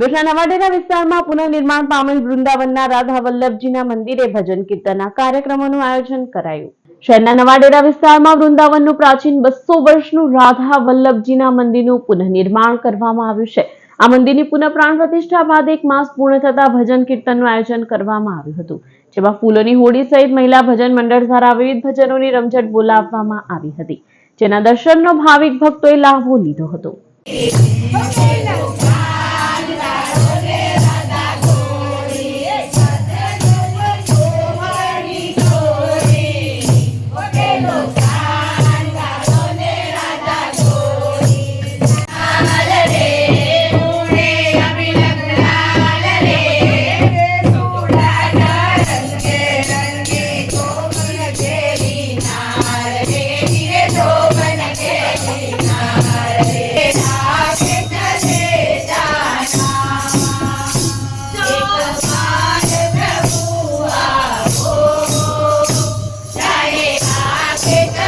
ગોઠા નવાડેરા વિસ્તારમાં પુનઃનિર્માણ પામેલ વૃંદાવનના રાધા વલ્લભજીના મંદિરે ભજન કીર્તનના કાર્યક્રમોનું આયોજન કરાયું. શહેરના નવાડેરા વિસ્તારમાં વૃંદાવનનું પ્રાચીન બસો વર્ષનું રાધા વલ્લભજીના મંદિરનું પુનઃનિર્માણ કરવામાં આવ્યું છે. આ મંદિરની પુનઃ પ્રાણ પ્રતિષ્ઠા બાદ એક માસ પૂર્ણ થતા ભજન કીર્તનનું આયોજન કરવામાં આવ્યું હતું, જેમાં ફૂલોની હોડી સહિત મહિલા ભજન મંડળ દ્વારા વિવિધ ભજનોની રમઝટ બોલાવવામાં આવી હતી, જેના દર્શનનો ભાવિક ભક્તોએ લાભો લીધો હતો. Yes.